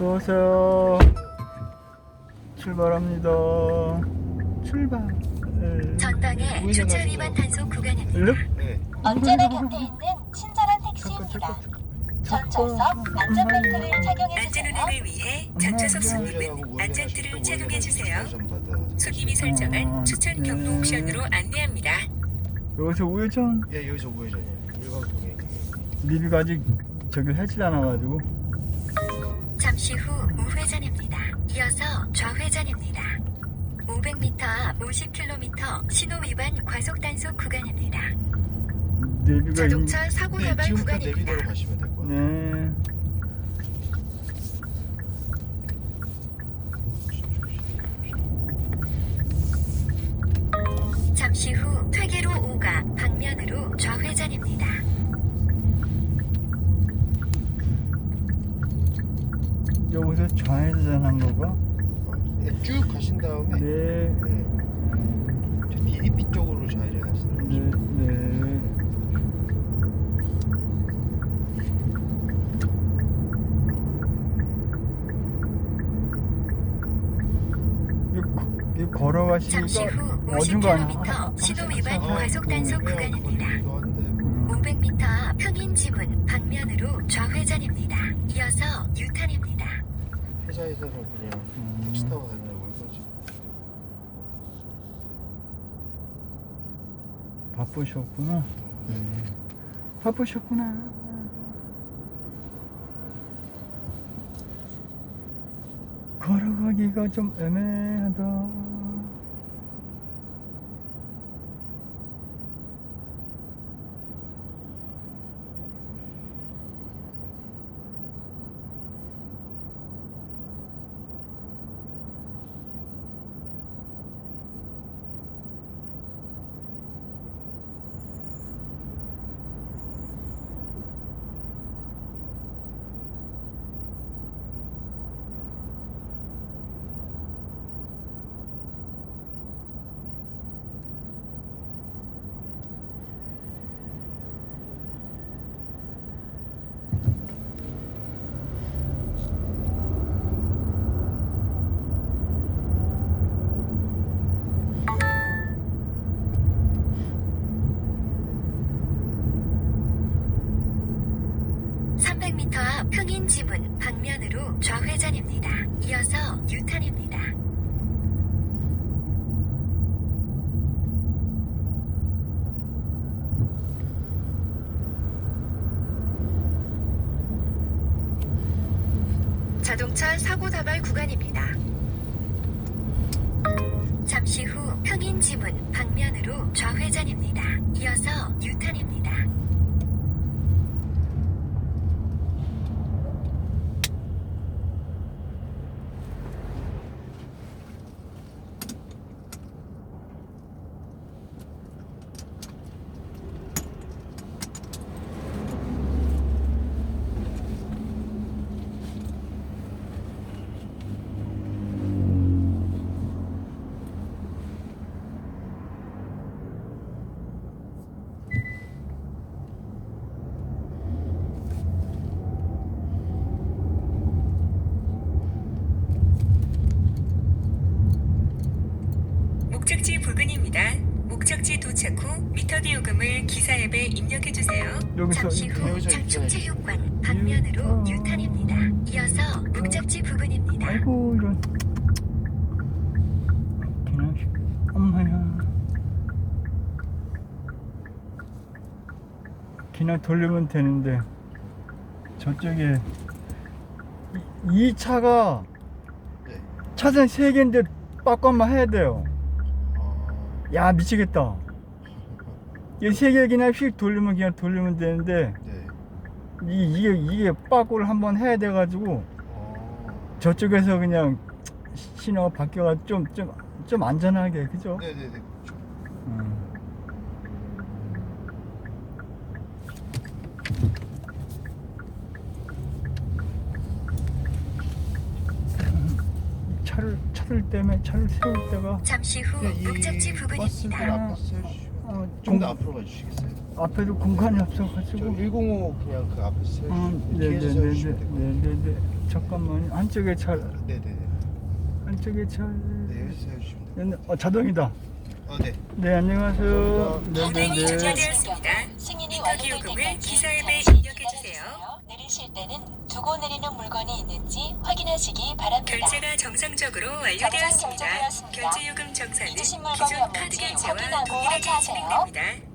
어서오세요. 출발합니다. 출발. 네. 전방에 주차. 위반 단속 구간입니다. 네. 언제나 곁에 있는 친절한 택시입니다. 전차석 안전벨트를 안전 착용해주세요. 운행을 위해 전차석 손님은 안전띠를 착용해 주세요. 손님이 설정한 어, 추천 네. 경로 옵션으로 안내합니다. 여기서 우회전. 예, 여기서 우회전이에요. 일방통행. 리뷰가 아직 저기 하질 않아가지고. 잠시 후 우회전입니다. 이어서 좌회전입니다. 500m 앞 50km 신호 위반 과속 단속 구간입니다. 리뷰가 자동차 사고 네, 나발 지금부터 구간입니다. 내비대로 가시면 될 것 같아요. 네. 잠시 후 퇴계로 5가 방면으로 좌회전입니다. 여기서 좌회전한 거가. 어, 예, 쭉 가신 다음에 네. 네. 저 뒤, 뒤쪽으로 좌회전하시는 네. 거죠. 네. 이 거- 이 잠시 걸어가시니까 후 어중간 50km 신호 위반 아, 과속 단속 네, 구간입니다. 거리기도 한데 뭐. 음, 500m 앞 평인 지문 방면으로 좌회전입니다. 이어서 유턴입니다. 회사에서는 그냥 음. 택시 타고 다니라고 해가지고. 바쁘셨구나. 네. 바쁘셨구나. 걸어가기가 좀 애매하다. 0 0 m 앞 평인 지문 방면으로 좌회전입니다. 이어서 유턴입니다. 자동차 사고 다발 구간입니다. 잠시 후 평인 지문 방면으로 좌회전입니다. 이어서 유턴입니다. 목적지 부근입니다. 목적지 도착 후 미터기 요금을 기사 앱에 입력해 주세요. 여기서 잠시 후 여기서 장충체육관 방면으로 유턴. 유턴입니다. 이어서 목적지 부근입니다. 아이고 이런. 그냥 엄마야. 그냥 돌리면 되는데 저쪽에 이, 이 차가 네. 차선 세 개인데 빠꾸만 해야 돼요. 어, 야 미치겠다. 이세개 그냥 휙 돌리면 그냥 돌리면 되는데 네. 이, 이게 이게 빠꾸를 한번 해야 돼가지고 어, 저쪽에서 그냥 시- 신호가 바뀌어가 좀좀 좀 안전하게 그죠? 네네네. 음. 차를 차들 때문에 차를 세울 때가 잠시 후 네, 이 목적지 부근입니다. 앞에 세주시면 어, 좀더 공- 앞으로 가주시겠어요? 앞에도 공간이 저 없어가지고 105 그냥 그 앞에 세주시면 음, 뒤에서 세주시면 될것 같아요. 네네네네네네 잠깐만 한쪽에 차 네네네. 한쪽에 차 네, 여기서 세워주시면 돼요. 어, 자동이다 아, 네. 네 안녕하세요 운행이 네네네 종료되었습니다. 승인이 미터 완료될 기요금을 때까지 기사 앱에 잠시 입력해 주세요. 내리실 때는 두고 내리는 물건이 있는지 확인하시기 바랍니다. 결제가 정상적으로 정상 완료되었습니다. 결제되었습니다. 결제 요금 정산은 기존 카드 결제와 동일하게. 진행됩니다.